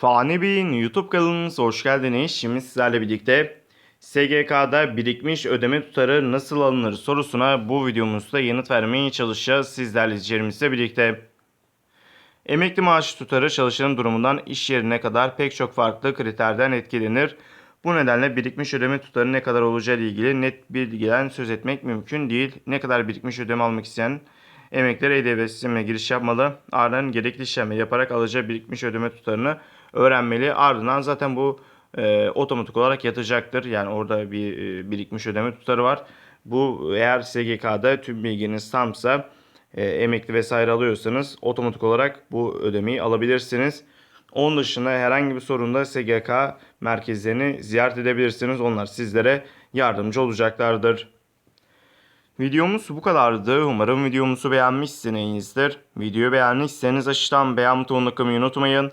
Fani Bey'in YouTube kanalımıza hoş geldiniz. Şimdi sizlerle birlikte SGK'da birikmiş ödeme tutarı nasıl alınır sorusuna bu videomuzda yanıt vermeye çalışacağız sizlerle içerimizle birlikte. Emekli maaşı tutarı çalışanın durumundan iş yerine kadar pek çok farklı kriterden etkilenir. Bu nedenle birikmiş ödeme tutarı ne kadar olacağı ile ilgili net bilgiden söz etmek mümkün değil. Ne kadar birikmiş ödeme almak isteyen emekliler E-Devlet sistemine giriş yapmalı. Ardından gerekli işlemleri yaparak alacağı birikmiş ödeme tutarını öğrenmeli. Ardından zaten bu e, otomatik olarak yatacaktır. Yani orada bir e, birikmiş ödeme tutarı var. Bu eğer SGK'da tüm bilginiz tamsa e, emekli vesaire alıyorsanız otomatik olarak bu ödemeyi alabilirsiniz. Onun dışında herhangi bir sorunda SGK merkezlerini ziyaret edebilirsiniz. Onlar sizlere yardımcı olacaklardır. Videomuz bu kadardı. Umarım videomuzu beğenmişsinizdir. Videoyu beğendiyseniz aşağıdan beğen butonuna tıklamayı unutmayın.